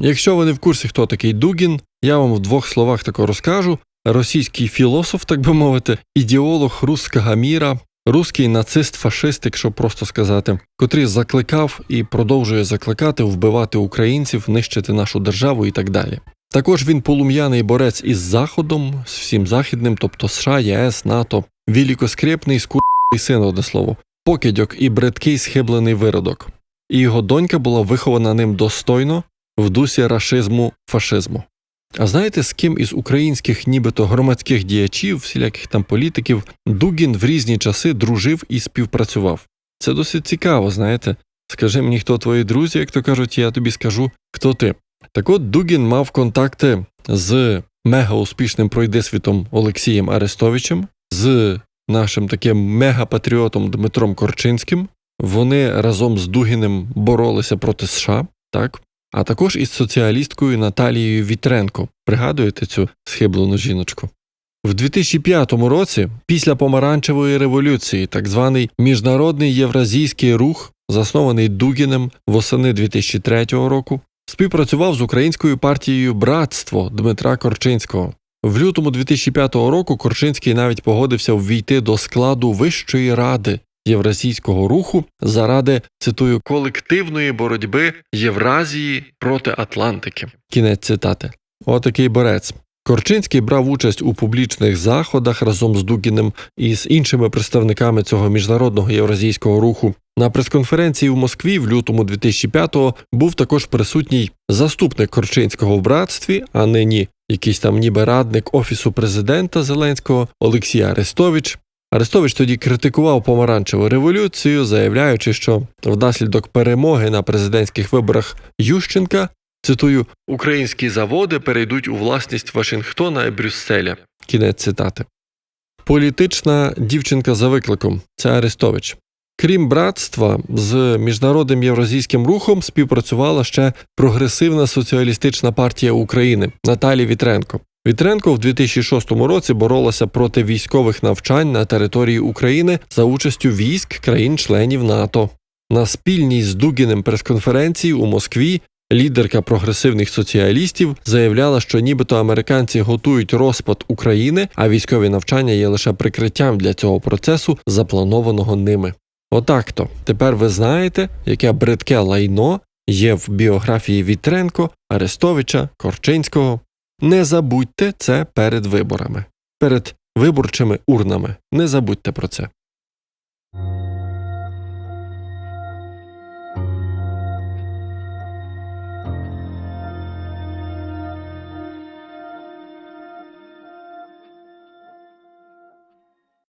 Якщо ви не в курсі, хто такий Дугін, я вам в двох словах тако розкажу. Російський філософ, так би мовити, ідеолог русского міра, руський нацист, фашист, якщо просто сказати, котрий закликав і продовжує закликати вбивати українців, нищити нашу державу і так далі. Також він полум'яний борець із Заходом, з всім західним, тобто США, ЄС, НАТО, великоскрепний скурний син, одне слово, покидьок і бридкий схиблений виродок. І його донька була вихована ним достойно в дусі рашизму, фашизму. А знаєте, з ким із українських, нібито громадських діячів, всіляких там політиків, Дугін в різні часи дружив і співпрацював? Це досить цікаво, знаєте. Скажи мені, хто твої друзі, як то кажуть, я тобі скажу, хто ти. Так от Дугін мав контакти з мега-успішним пройдисвітом Олексієм Арестовичем, з нашим таким мега-патріотом Дмитром Корчинським. Вони разом з Дугіним боролися проти США, так? А також із соціалісткою Наталією Вітренко. Пригадуєте цю схиблену жіночку? В 2005 році, після помаранчевої революції, так званий міжнародний євразійський рух, заснований Дугіним восени 2003 року, співпрацював з українською партією Братство Дмитра Корчинського. В лютому 2005 року Корчинський навіть погодився ввійти до складу Вищої ради євразійського руху заради цитую колективної боротьби Євразії проти Атлантики. Кінець цитати. Отакий борець. Корчинський брав участь у публічних заходах разом з Дугіним і з іншими представниками цього міжнародного євразійського руху. На прес-конференції в Москві в лютому 2005-го був також присутній заступник Корчинського в братстві, а нині якийсь там ніби радник офісу президента Зеленського Олексій Арестович. Арестович тоді критикував помаранчеву революцію, заявляючи, що внаслідок перемоги на президентських виборах Ющенка цитую українські заводи перейдуть у власність Вашингтона і Брюсселя. Кінець цитати. Політична дівчинка за викликом це Арестович. Крім братства, з міжнародним євразійським рухом співпрацювала ще прогресивна соціалістична партія України Наталі Вітренко. Вітренко в 2006 році боролася проти військових навчань на території України за участю військ країн-членів НАТО. На спільній з Дугіним прес-конференції у Москві лідерка прогресивних соціалістів заявляла, що нібито американці готують розпад України, а військові навчання є лише прикриттям для цього процесу, запланованого ними. Отак то тепер ви знаєте, яке бридке лайно є в біографії Вітренко, Арестовича, Корчинського. Не забудьте це перед виборами, перед виборчими урнами. Не забудьте про це.